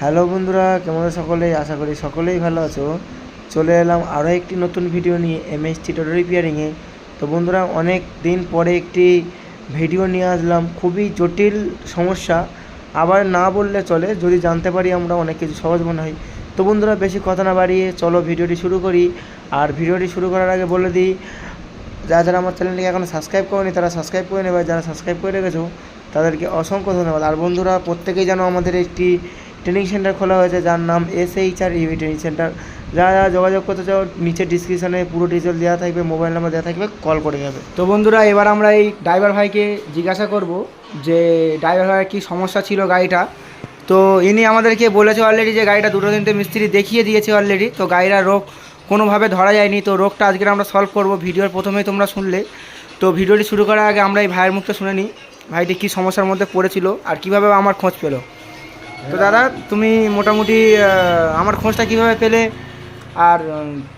Hello বন্ধুরা, কেমন সকলেই? আশা করি সকলেই ভালো আছো। চলে এলাম আরও একটি নতুন ভিডিও নিয়ে এম এস টি টোটো রিপেয়ারিংয়ে তো বন্ধুরা, অনেক দিন পরে একটি ভিডিও নিয়ে আসলাম। খুবই জটিল সমস্যা। আবার না বললে চলে, যদি জানতে পারি আমরা, অনেক কিছু সহজ মনে হয়। তো বন্ধুরা, বেশি কথা না বাড়িয়ে চলো ভিডিওটি শুরু করি। আর ভিডিওটি শুরু করার আগে বলে দিই, যারা যারা আমার চ্যানেলটিকে এখনও সাবস্ক্রাইব করেনি, তারা সাবস্ক্রাইব করে নেবে। যারা সাবস্ক্রাইব করে রেখেছো, তাদেরকে অসংখ্য ধন্যবাদ। আর বন্ধুরা, প্রত্যেকেই যেন আমাদের একটি ট্রেনিং সেন্টার খোলা হয়েছে, যার নাম S H R EV training centre যারা যারা যোগাযোগ করতে চাও, নিচে ডিসক্রিপশনে পুরো ডিটেল দেওয়া থাকবে মোবাইল নাম্বার দেওয়া থাকবে কল করে যাবে। তো বন্ধুরা, এবার আমরা এই ড্রাইভার ভাইকে জিজ্ঞাসা করব যে ড্রাইভার ভাইয়ের কী সমস্যা ছিল গাড়িটা? তো ইনি আমাদেরকে বলেছে অলরেডি যে, গাড়িটা দুটো তিনটে মিস্ত্রি দেখিয়ে দিয়েছে অলরেডি তো গাড়িটার রোগ কোনোভাবে ধরা যায়নি। তো রোগটা আজকে আমরা সলভ করব। ভিডিওর প্রথমেই তোমরা শুনলে। তো ভিডিওটি শুরু করার আগে আমরা এই ভাইয়ের মুখটা শুনে নিই। ভাইটি কী সমস্যার মধ্যে পড়েছিল আর কীভাবে আমার খোঁজ পেল? তো দাদা তুমি মোটামুটি আমার খোঁজটা কীভাবে পেলে? আর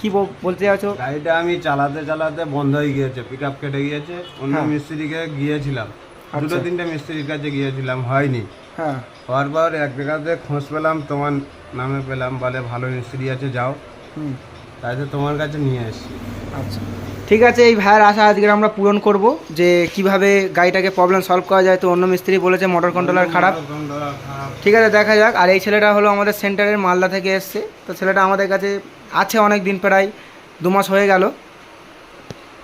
কি বলতে চাইছো? গাড়িটা আমি চালাতে চালাতে বন্ধ হয়ে গিয়েছে পিক আপ কেটে গিয়েছে অন্য হ্যাঁ। মিস্ত্রিকে গিয়েছিলাম। দুটো আচ্ছা। তিনটে মিস্ত্রির কাছে গিয়েছিলাম হয়নি। হ্যাঁ। হওয়ার পর এক জায়গাতে খোঁজ পেলাম তোমার নামে পেলাম বলে ভালো মিস্ত্রি আছে যাও। তাই তো তোমার কাছে নিয়ে এসেছি। আচ্ছা। ঠিক আছে এই ভাইয়ের আশা আজকে আমরা পূরণ করব যে কীভাবে গাড়িটাকে প্রবলেম সলভ করা যায়। তো অন্য মিস্ত্রি বলেছে মোটর কন্ট্রোলার খারাপ। ঠিক আছে দেখা যাক। আর এই ছেলেটা হলো আমাদের সেন্টারের মালদা থেকে এসছে। তো ছেলেটা আমাদের কাছে আছে অনেক দিন প্রায় দু মাস হয়ে গেল।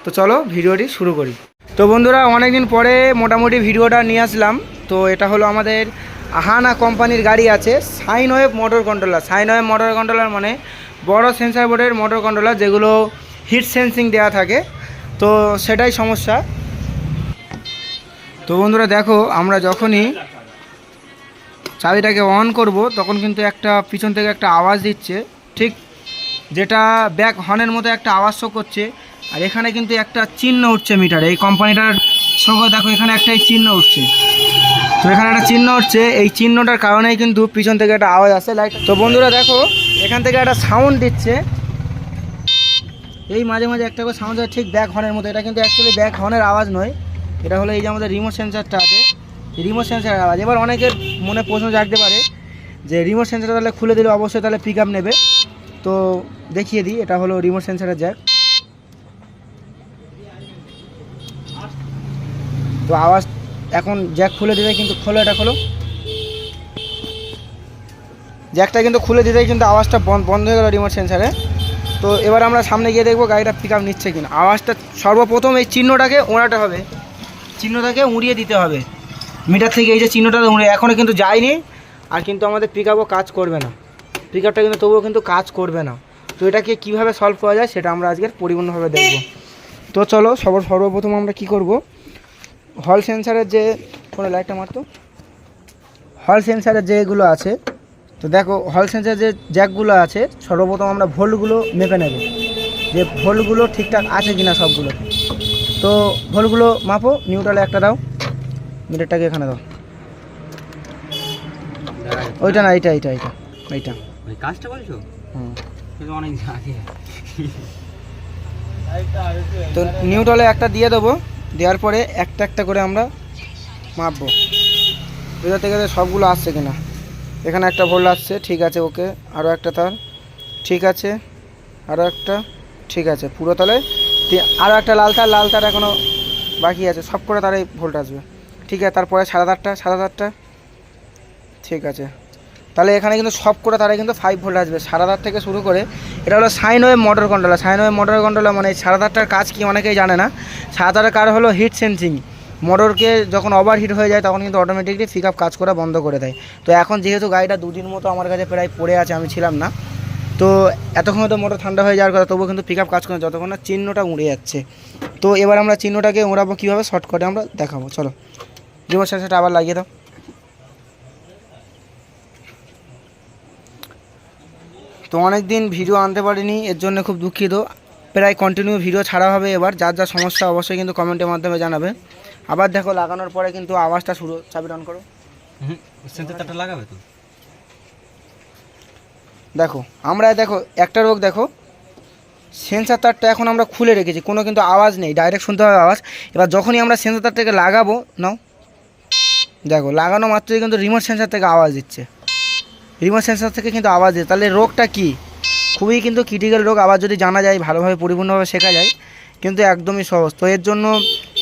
তো চলো ভিডিওটি শুরু করি। তো বন্ধুরা অনেক দিন পরে মোটামুটি ভিডিওটা নিয়ে আসলাম। তো এটা হলো আমাদের আহানা কোম্পানির গাড়ি আছে sine wave motor controller sine wave motor controller মানে বড় সেন্সার বোর্ডের মোটর কন্ট্রোলার যেগুলো হিট সেন্সিং দেওয়া থাকে। তো সেটাই সমস্যা। তো বন্ধুরা দেখো, আমরা যখনই চাবিটাকে অন করব, তখন কিন্তু একটা পিছন থেকে একটা আওয়াজ দিচ্ছে। ঠিক যেটা ব্যাক হর্নের মতো একটা আওয়াজ শো করছে। আর এখানে কিন্তু একটা চিহ্ন উঠছে মিটারে এই কোম্পানিটার সঙ্গে দেখো, এখানে একটাই চিহ্ন উঠছে। তো এখানে একটা চিহ্ন উঠছে। এই চিহ্নটার কারণেই কিন্তু পিছন থেকে একটা আওয়াজ আসে। লাইট তো বন্ধুরা দেখো, এখান থেকে একটা সাউন্ড দিচ্ছে। এই মাঝে মাঝে একটা করে সাউন্ড ঠিক ব্যাক হর্নের মতো। এটা কিন্তু অ্যাকচুয়ালি ব্যাক হর্নের আওয়াজ নয়। এটা হলো এই যে আমাদের রিমোট সেন্সারটা আছে। রিমোট সেন্সারের আওয়াজ। এবার অনেকের মনে প্রশ্ন জাগতে পারে যে রিমোট সেন্সারটা তাহলে খুলে দিলে অবশ্যই তাহলে পিক নেবে। তো দেখিয়ে দিই, এটা হলো রিমোট সেন্সারের জ্যাক তো আওয়াজ এখন জ্যাক খুলে দিলে কিন্তু খোলো, এটা খোলো। জ্যাকটা কিন্তু খুলে দিতেই কিন্তু আওয়াজটা বন- বন্ধ হয়ে গেল রিমোট সেন্সারে তো এবার আমরা সামনে গিয়ে দেখব গাড়িটা পিক আপ নিচ্ছে কিনা। আওয়াজটা সর্বপ্রথম এই চিহ্নটাকে ওড়াতে হবে। চিহ্নটাকে উড়িয়ে দিতে হবে। মিটার থেকে এই যে চিহ্নটা উড়ে এখনও কিন্তু যায়নি, আর কিন্তু আমাদের পিক আপও কাজ করবে না। পিক আপটা কিন্তু তবুও কিন্তু কাজ করবে না। তো এটাকে কীভাবে সলভ করা যায় সেটা আমরা আজকের পরিপূর্ণভাবে দেখব। তো চলো সবার সর্বপ্রথম আমরা কি করব? হল সেন্সারের যে কোনো লাইটটা মারতো। হল সেন্সারের যেগুলো আছে তো দেখো হল সেন্সার যে জ্যাকগুলো আছে সর্বপ্রথম আমরা ভোল্টগুলো মেপে নেব। যে ভোল্টগুলো ঠিকঠাক আছে কিনা সবগুলো তো ভোল্টগুলো মাপো নিউট্রালে একটা দাও। মিটারটাকে এখানে দাও। ওইটা না এইটা এইটা এইটা এইটা। ওই কাজটা বলছো? হুম। অনেক আগে। তো নিউট্রালে একটা দিয়ে দেবো। দেওয়ার পরে একটা একটা করে আমরা মাপবো। এটা থেকে সবগুলো আসছে কিনা। এখানে একটা ভোল্ট আসছে, ঠিক আছে ওকে আরও একটা তার, ঠিক আছে আরও একটা, ঠিক আছে, পুরো তালে আরও একটা লাল তার লাল তার এখনও বাকি আছে, সব করে তার এই ভোল্ট আসবে, ঠিক আছে, তারপরে সাদা তারটা সাদা তারটা, ঠিক আছে, তাহলে এখানে কিন্তু সব করে তারা কিন্তু ফাইভ ভোল্ট আসবে সারা তার থেকে শুরু করে, এটা হলো sine wave motor controller sine wave motor controller মানে এই সারা তারটার কাজ কি অনেকেই জানে না সারা তারের কাজ হলো হিট সেন্সিং মোটরকে যখন ওভার হিট হয়ে যায়, তখন কিন্তু অটোমেটিকলি পিক কাজ করা বন্ধ করে দেয়। তো এখন যেহেতু গাড়িটা দুদিন মতো আমার কাছে প্রায় পড়ে আছে, আমি ছিলাম না। তো এতক্ষণ তো মোটর ঠান্ডা হয়ে যাওয়ার কথা, তবুও কিন্তু পিক কাজ করে যতক্ষণ না চিহ্নটা উড়ে যাচ্ছে। তো এবার আমরা চিহ্নটাকে উড়াবো কীভাবে শর্ট করে আমরা দেখাবো। চলো রিমোট সেন্সারটা আবার লাগিয়ে দাও। তো অনেক দিন ভিডিও আনতে পারিনি, এর জন্য খুব দুঃখিত। প্রায় কন্টিনিউ ভিডিও ছাড়া হবে এবার, যার যা সমস্যা অবশ্যই কিন্তু কমেন্টের মাধ্যমে জানাবে। আবার দেখো লাগানোর পরে কিন্তু আওয়াজটা শুরু চাবি অন করো। লাগাবে তো। দেখো আমরা দেখো একটা রোগ দেখো সেন্সার তারটা এখন আমরা খুলে রেখেছি কোনো কিন্তু আওয়াজ নেই ডাইরেক্ট শুনতে হবে আওয়াজ। এবার যখনই আমরা সেন্সার তারটাকে লাগাবো নাও। দেখো লাগানো মাত্রই কিন্তু রিমোট সেন্সার থেকে আওয়াজ দিচ্ছে। রিমোট সেন্সার থেকে কিন্তু আওয়াজ দিচ্ছে। তাহলে রোগটা কি? খুবই কিন্তু ক্রিটিক্যাল রোগ আবার যদি জানা যায় ভালোভাবে পরিপূর্ণভাবে শেখা যায় কিন্তু একদমই সহজ। তো এর জন্য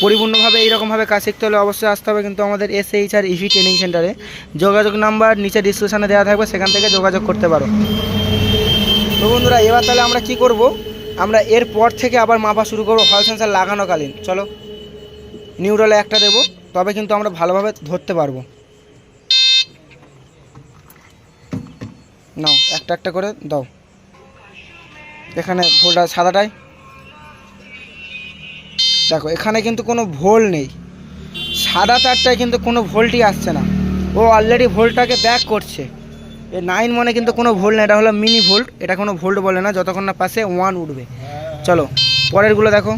পরিপূর্ণভাবে এইরকমভাবে কাজ শিখতে হলে অবশ্যই আসতে হবে, কিন্তু আমাদের S H R EV training সেন্টারে যোগাযোগ নাম্বার নিচে ডিসক্রিপশানে দেওয়া থাকবে, সেখান থেকে যোগাযোগ করতে পারো। তো বন্ধুরা, এবার তাহলে আমরা কি করব? আমরা এর পর থেকে আবার মাপা শুরু করব হল সেন্সার লাগানোকালীন। চলো নিউডলে একটা দেবো, তবে কিন্তু আমরা ভালোভাবে ধরতে পারব। নাও, একটা একটা করে দাও। এখানে ভোলটা সাদাটাই দেখো, এখানে কিন্তু কোনো ভোল নেই। সাদা তারটায় কিন্তু কোনো ভোল্টই আসছে না। ও অলরেডি ভোল্টটাকে ব্যাক করছে। এ নাইন মানে কিন্তু কোনো ভোল্ট না এটা হলো মিনি ভোল্ট এটা কোনো ভোল্ট বলে না, যতক্ষণ না পাশে ওয়ান উঠবে। চলো, পরেরগুলো দেখো।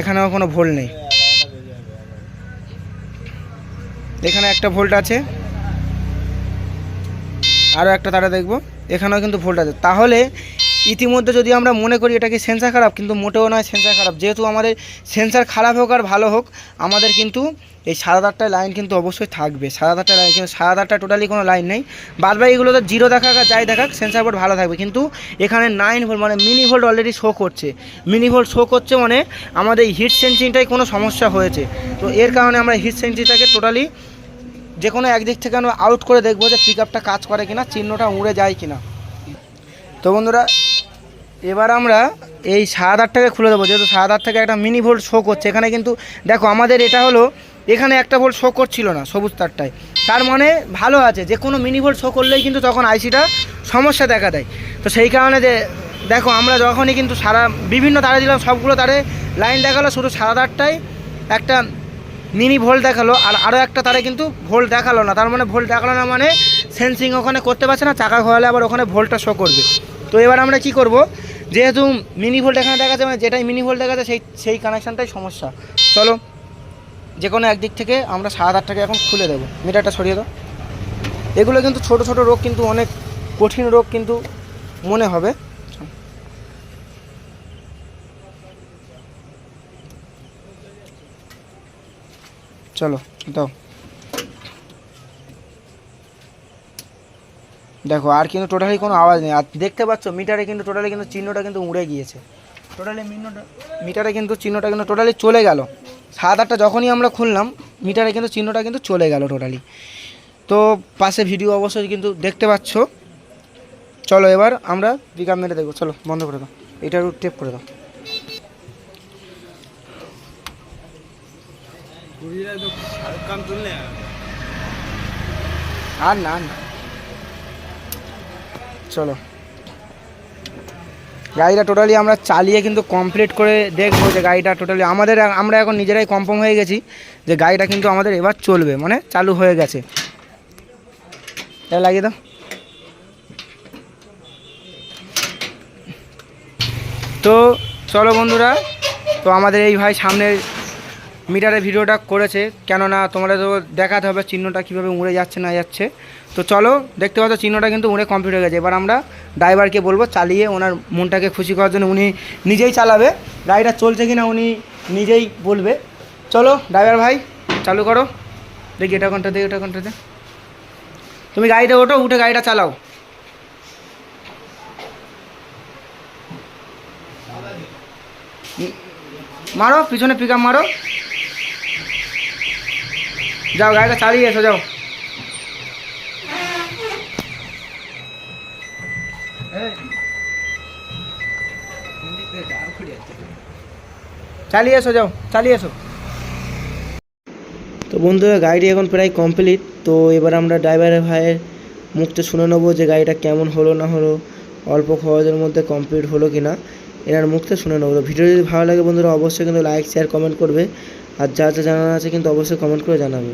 এখানেও কোনো ভোল্ট নেই। এখানে একটা ভোল্ট আছে। আরও একটা তারা দেখব। এখানেও কিন্তু ভোল্ট আছে। তাহলে ইতিমধ্যে যদি আমরা মনে করি এটা কি সেন্সার খারাপ, কিন্তু মোটেও নয় সেন্সার খারাপ। যেহেতু আমাদের সেন্সার খারাপ হোক আর ভালো হোক, আমাদের কিন্তু এই তারটায় লাইন কিন্তু অবশ্যই থাকবে। তারটায় লাইন কিন্তু তারটা টোটালি কোনো লাইন নেই। বাদ এগুলো তো জিরো দেখাক আর যাই দেখাক সেন্সার বোর্ড ভালো থাকবে। কিন্তু এখানে নাইন ভোল্ট মানে মিনি ভোল্ট অলরেডি শো করছে। মিনি ভোল্ট শো করছে মানে আমাদের হিট সেন্সিংটাই কোনো সমস্যা হয়েছে। তো এর কারণে আমরা হিট সেন্সিংটাকে টোটালি যে কোনো একদিক থেকে আমরা আউট করে দেখব যে পিক কাজ করে কিনা, চিহ্নটা উড়ে যায় কিনা। তো বন্ধুরা এবার আমরা এই সাত আটটাকে খুলে দেবো, যেহেতু সাত থেকে একটা মিনি ভোল্ট শো করছে এখানে কিন্তু দেখো, আমাদের এটা হলো, এখানে একটা ভোল্ট শো করছিল না সবুজ তারটায়। তার মানে ভালো আছে, যে কোনো মিনি ভোল্ট শো করলেই কিন্তু তখন আইসিটা সমস্যা দেখা দেয়। তো সেই কারণে যে, দেখো, আমরা যখনই কিন্তু সারা, বিভিন্ন তারে দিলাম, সবগুলো তারে লাইন দেখাল, শুধু সারা তারটায় একটা মিনি ভোল্ট দেখাল, আর আরও একটা তারে কিন্তু ভোল্ট দেখাল না। তার মানে ভোল্ট দেখাল না মানে সেন্সিং ওখানে করতে পারছে না, চাকা ঘোরালে আবার ওখানে ভোল্টটা শো করবে। তো এবার আমরা কি করব? যেহেতু মিনি ভোল্ট এখানে দেখাচ্ছে মানে যেটাই মিনি ভোল্ট দেখাচ্ছে, সেই সেই কানেকশানটাই সমস্যা। চলো যে কোনো একদিক থেকে আমরা সাত আটটাকে এখন খুলে দেবো। মিটারটা সরিয়ে দাও। এগুলো কিন্তু ছোট ছোট রোগ, কিন্তু অনেক কঠিন রোগ কিন্তু মনে হবে। চলো, দাও। দেখো আর কিন্তু টোটালি কোনো আওয়াজ নেই। আর দেখতে পাচ্ছ মিটারে কিন্তু টোটালি কিন্তু চিহ্নটা কিন্তু উড়ে গিয়েছে। টোটালি মিটারে কিন্তু চিহ্নটা কিন্তু টোটালি চলে গেল। সাত আটটা যখনই আমরা খুললাম মিটারে কিন্তু চিহ্নটা কিন্তু চলে গেল টোটালি তো পাশে ভিডিও অবশ্যই কিন্তু দেখতে পাচ্ছ। চলো এবার আমরা পিক আপ মেরে দেখব। চলো বন্ধ করে দাও। এটা একটু টেপ করে দাও। আর না না। চলো। গাড়িটা টোটালি আমরা চালিয়ে কিন্তু কমপ্লিট করে দেখব যে গাড়িটা টোটালি আমাদের আমরা এখন নিজেরাই কনফার্ম হয়ে গেছি যে গাড়িটা কিন্তু আমাদের এবার চলবে মানে চালু হয়ে গেছে। এটা লাগিয়ে দাও। তো চলো বন্ধুরা, তো আমাদের এই ভাই সামনে মিটারে ভিডিওটা করেছে, কেননা তোমরা তো দেখাতে হবে চিহ্নটা কীভাবে উড়ে যাচ্ছে না যাচ্ছে। তো চলো, দেখতে পাচ্ছ চিহ্নটা কিন্তু উনি কমপ্লিট হয়ে গেছে। এবার আমরা ড্রাইভারকে বলব চালিয়ে ওনার মনটাকে খুশি করার জন্য উনি নিজেই চালাবে। গাড়িটা চলছে কি না উনি নিজেই বলবে। চলো ড্রাইভার ভাই, চালু করো। দেখি এটা ঘণ্টা দেখি এটা কোনটাতে তুমি গাড়িটা ওঠো, উঠে গাড়িটা চালাও। মারো, পিছনে পিক মারো। যাও, গাড়িটা চালিয়ে এসো, যাও। চালিয়ে এসো যাও চালিয়ে এসো। তো বন্ধুরা গাড়িটি এখন প্রায় কমপ্লিট তো এবার আমরা ড্রাইভারের ভাইয়ের মুখটা শুনে নেব যে গাড়িটা কেমন হলো না হলো অল্প খরচের মধ্যে কমপ্লিট হলো কি না এনার মুখটা শুনে নেব। তো ভিডিও যদি ভালো লাগে বন্ধুরা অবশ্যই কিন্তু লাইক শেয়ার কমেন্ট করবে। আর যা যা জানানো আছে কিন্তু অবশ্যই কমেন্ট করে জানাবে।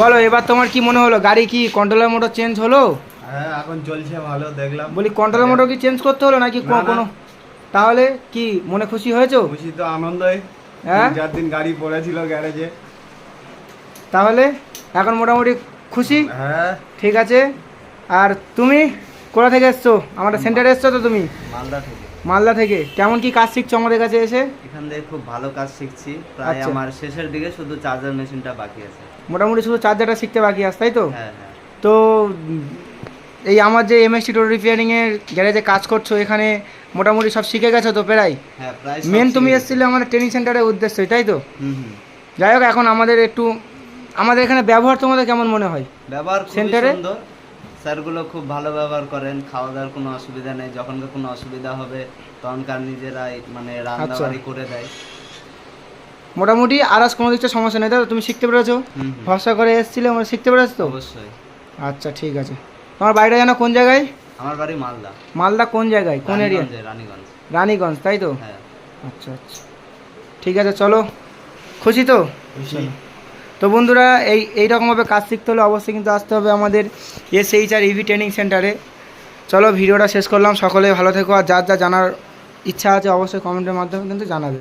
বলো এবার তোমার কি মনে হলো? গাড়ি কি কন্ট্রোলার মোটর চেঞ্জ হলো? হ্যাঁ এখন চলছে ভালো দেখলাম। বলি কন্ট্রোলার মোটর কি চেঞ্জ করতে হলো নাকি। কোনো তাহলে কি মনে খুশি হয়েছো? খুশি তো আনন্দই। হ্যাঁ? চার দিন গাড়ি পড়েছিল গ্যারেজে। তাহলে এখন মোটামুটি খুশি? হ্যাঁ। ঠিক আছে। আর তুমি কোথা থেকে এসছো? আমাদের সেন্টারে এসছো তো তুমি? মালদা থেকে। মালদা থেকে। কেমন কি কাজ শিখছো আমাদের কাছে এসে? এখান থেকে খুব ভালো কাজ শিখছি। প্রায় আচ্ছা। আমার শেষের দিকে শুধু চার্জার মেশিনটা বাকি আছে। মোটামুটি শুধু চার্জারটা শিখতে বাকি আছে তাই তো? হ্যাঁ হ্যাঁ। তো এই আমার যে এম এমএসটি টোটো রিপেয়ারিংয়ের গ্যারেজে কাজ করছ এখানে মোটামুটি সব শিখে গেছো তো প্রায়? হ্যাঁ মেন তুমি এসেছিলে আমাদের ট্রেনিং সেন্টারের উদ্দেশ্যে তাই তো? যাই হোক এখন আমাদের একটু আমাদের এখানে ব্যবহার তোমাদের কেমন মনে হয়? ব্যবহার সেন্টারে? স্যারগুলো খুব ভালো ব্যবহার করেন খাওয়া দাওয়ার কোনো অসুবিধা নেই। যখনকার কোনো অসুবিধা হবে তখনকার নিজেরাই মানে রান্না আচ্ছা। করে দেয়। মোটামুটি আর আজ কোনো দিকটা সমস্যা নেই তাই তো? তুমি শিখতে পেরেছ? ভরসা করে এসেছিলে আমরা শিখতে পেরেছ তো? অবশ্যই। আচ্ছা ঠিক আছে। তোমার বাড়িটা যেন কোন জায়গায়? আমার বাড়ি মালদা। মালদা কোন জায়গায়? কোন এরিয়া রানীগঞ্জ। রানীগঞ্জ তাই তো? হ্যাঁ। আচ্ছা আচ্ছা। ঠিক আছে চলো। খুশি তো? তো বন্ধুরা এই এইরকমভাবে কাজ শিখতে হলে অবশ্যই কিন্তু আসতে হবে আমাদের S H R EV training সেন্টারে। চলো ভিডিওটা শেষ করলাম। সকলে ভালো থেকো। আর যার যা জানার ইচ্ছা আছে অবশ্যই কমেন্টের মাধ্যমে কিন্তু জানাবে।